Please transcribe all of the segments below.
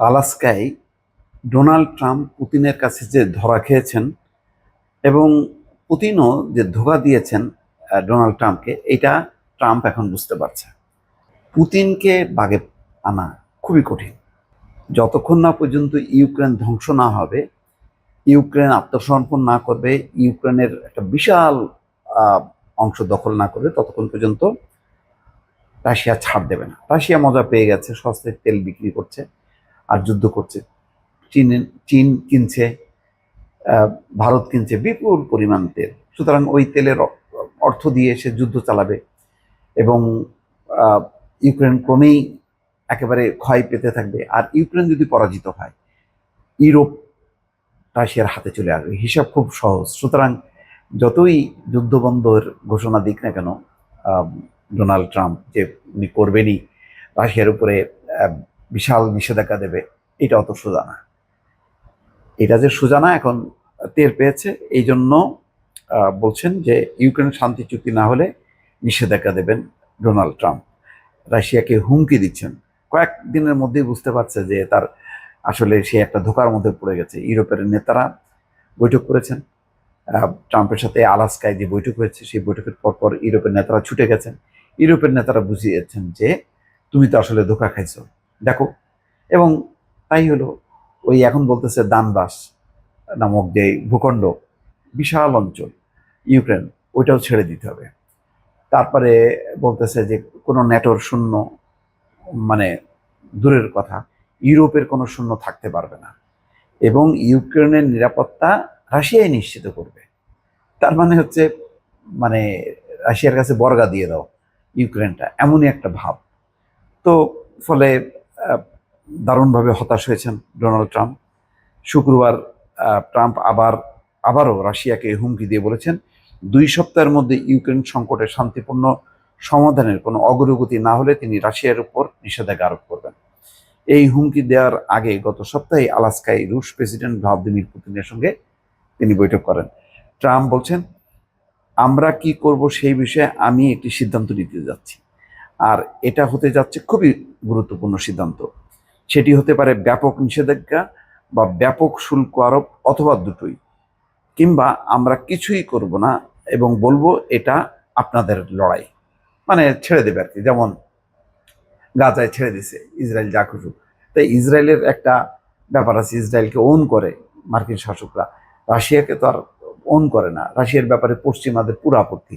আলাস্কায় Donald Trump পুতিনের কাছে যে ধরা খেয়েছেন এবং পুতিনও যে ধোকা দিয়েছেন ডোনাল্ড ট্রাম্পকে, এটা ট্রাম্প এখন বুঝতে পারছে। পুতিনকে বাগে আনা খুবই কঠিন। যতক্ষণ না পর্যন্ত ইউক্রেন ধ্বংস না হবে, ইউক্রেন আত্মসমর্পণ না করবে, ইউক্রেনের একটা বিশাল অংশ দখল না করবে, ততক্ষণ পর্যন্ত রাশিয়া ছাড় দেবে না। রাশিয়া মজা পেয়ে গেছে, সস্তায় তেল বিক্রি করছে। আর যুদ্ধ করছে। চীন চীন কিনছে ভারত কিনছে বিপুল পরিমাণ তেল। সুতরাং ওই তেলের অর্থ দিয়ে সে যুদ্ধ চালাবে এবং ইউক্রেন ক্রমেই একেবারে ক্ষয় পেতে থাকবে। আর ইউক্রেন যদি পরাজিত হয়, ইউরোপ রাশিয়ার হাতে চলে আসবে। হিসাব খুব সহজ। সুতরাং যতই যুদ্ধবন্ধের ঘোষণা দিক না কেন ডোনাল্ড ট্রাম্প যে উনি করবেনই, রাশিয়ার উপরে বিশাল নিষেধাজ্ঞা দেবে, এটা অত সোজা না। এটা যে সোজা না, এখন টের পেয়েছে এই জন্য বলছেন যে ইউক্রেন শান্তি চুক্তি না হলে নিষেধাজ্ঞা দেবেন ডোনাল্ড ট্রাম্প। রাশিয়াকে হুমকি দিচ্ছেন। কয়েকদিনের মধ্যেই বুঝতে পারছে যে তার আসলে সে একটা ধোকার মধ্যে পড়ে গেছে। ইউরোপের নেতারা বৈঠক করেছেন। ট্রাম্পের সাথে আলাস্কায় যে বৈঠক হয়েছে, সেই বৈঠকের পরপর ইউরোপের নেতারা ছুটে গেছেন। ইউরোপের নেতারা বুঝিয়েছেন যে, তুমি তো আসলে ধোকা খাইছো। দেখো, এবং তাই হলো ওই এখন বলতেছে দানবাস নামক যে ভূখণ্ড, বিশাল অঞ্চল, ইউক্রেন, ওইটাও ছেড়ে দিতে হবে। তারপরে বলতেছে যে কোনো নেটোর শূন্য মানে দূরের কথা, ইউরোপের কোনো শূন্য থাকতে পারবে না। এবং ইউক্রেনের নিরাপত্তা রাশিয়াই নিশ্চিত করবে। তার মানে হচ্ছে মানে রাশিয়ার কাছে বর্গা দিয়ে দাও ইউক্রেনটা, এমনই একটা ভাব। তো ফলে দারুণভাবে হতাশ হয়েছেন ডোনাল্ড ট্রাম্প। শুক্রবার ট্রাম্প আবার, আবারও রাশিয়াকে হুমকি দিয়ে বলেছেন, দুই সপ্তাহের মধ্যে ইউক্রেন সংকটের শান্তিপূর্ণ সমাধানের কোনো অগ্রগতি না হলে তিনি রাশিয়ার উপর নিষেধাজ্ঞা আরোপ করবেন। এই হুমকি দেওয়ার আগে গত সপ্তাহে আলাস্কায় রুশ প্রেসিডেন্ট ভ্লাদিমির পুতিনের সঙ্গে তিনি বৈঠক করেন। ট্রাম্প বলছেন, আমরা কি করব সেই বিষয়ে আমি একটি সিদ্ধান্ত নিতে যাচ্ছি। আর এটা হতে যাচ্ছে খুবই গুরুত্বপূর্ণ সিদ্ধান্ত। সেটি হতে পারে ব্যাপক নিষেধাজ্ঞা বা ব্যাপক শুল্ক আরোপ অথবা দুটোই। কিংবা আমরা কিছুই করব না এবং বলব এটা আপনাদের লড়াই। মানে ছেড়ে দেবে আর কি, যেমন গাজায় ছেড়ে দিছে ইসরায়েল যা খুশু তাই ইসরায়েলের একটা ব্যাপার আছে, ইসরায়েলকে ওন করে মার্কিন শাসকরা। রাশিয়াকে তো আর ওন করে না। রাশিয়ার ব্যাপারে পশ্চিমাদের পুরো আপত্তি।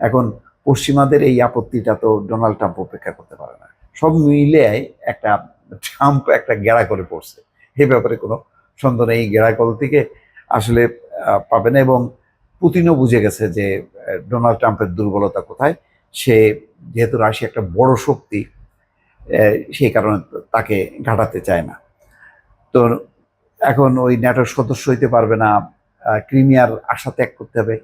এখন পশ্চিমাদের এই আপত্তিটা তো ডোনাল্ড ট্রাম্প উপেক্ষা করতে পারে না। সব মিলে একটা ট্রাম্প একটা গেড়া করে পড়ছে। এই ব্যাপারে কোনো সন্দেহ নেই। এই গেড়াকল থেকে আসলে পাবে না এবং পুতিনও বুঝে গেছে যে ডোনাল্ড ট্রাম্পের দুর্বলতা কোথায়। সে যেহেতু রাশিয়া একটা বড় শক্তি সেই কারণে তাকে ঘাটাতে চায় না। তো এখন ওই ন্যাটোর সদস্য হইতে পারবে না। ক্রিমিয়ার আশা ত্যাগ করতে হবে।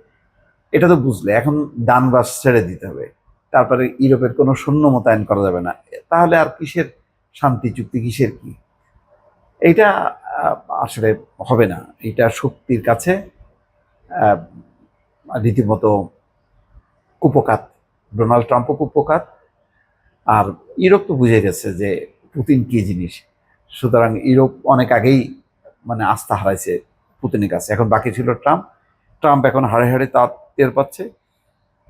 এটা তো বুঝলে, এখন ডানবাস ছেড়ে দিতে হবে। তারপরে ইউরোপের কোনো সৈন্য মোতায়েন করা যাবে না। তাহলে আর কিসের শান্তি, চুক্তি কিসের কি? এইটা আসলে হবে না। এটা শক্তির কাছে রীতিমতো কুপকাত, ডোনাল্ড ট্রাম্পও কুপকাত। আর ইউরোপ তো বুঝে গেছে যে পুতিন কি জিনিস। সুতরাং ইউরোপ অনেক আগেই মানে আস্থা হারাইছে পুতিনের কাছে। এখন বাকি ছিল ট্রাম্প। ট্রাম্প এখন হাড়ে হাড়ে তার টের পাচ্ছে,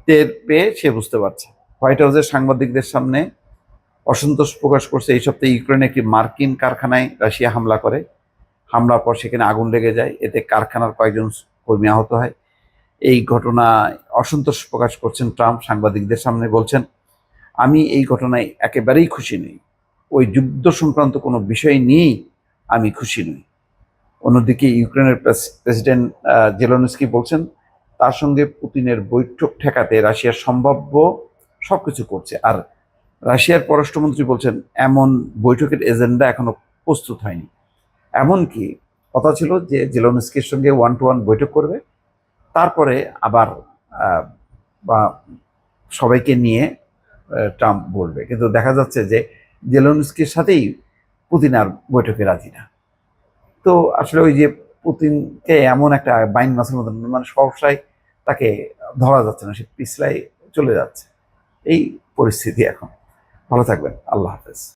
টের পেয়ে সে বুঝতে পারছে। হোয়াইট হাউসের সাংবাদিকদের সামনে অসন্তোষ প্রকাশ করছে, এই সপ্তাহে ইউক্রেনে একটি মার্কিন কারখানায় রাশিয়া হামলা করে। হামলার পর সেখানে আগুন লেগে যায়, এতে কারখানার কয়েকজন কর্মী আহত হয়। এই ঘটনায় অসন্তোষ প্রকাশ করছেন ট্রাম্প, সাংবাদিকদের সামনে বলছেন, আমি এই ঘটনায় একেবারেই খুশি নই। ওই যুদ্ধ সংক্রান্ত কোনো বিষয় নিয়েই আমি খুশি নই। অন্যদিকে ইউক্রেনের প্রেসিডেন্ট জেলনস্কি বলছেন তার সঙ্গে পুতিনের বৈঠক ঠেকাতে রাশিয়ার সম্ভাব্য সবকিছু করছে। আর রাশিয়ার পররাষ্ট্রমন্ত্রী বলছেন, এমন বৈঠকের এজেন্ডা এখনও প্রস্তুত হয়নি। এমনকি কথা ছিল যে জেলনস্কির সঙ্গে ওয়ান টু ওয়ান বৈঠক করবে। তারপরে আবার বা সবাইকে নিয়ে ট্রাম্প বলবে। কিন্তু দেখা যাচ্ছে যে জেলনস্কির সাথেই পুতিন আর বৈঠকে রাজি না। তো আসলে ওই যে পুতিনকে এমন একটা বাইন মাছের মতন মানে সহসায় তাকে ধরা যাচ্ছে না, সে পিছলাই চলে যাচ্ছে। এই পরিস্থিতি এখন। ভালো থাকবেন, আল্লাহ হাফেজ।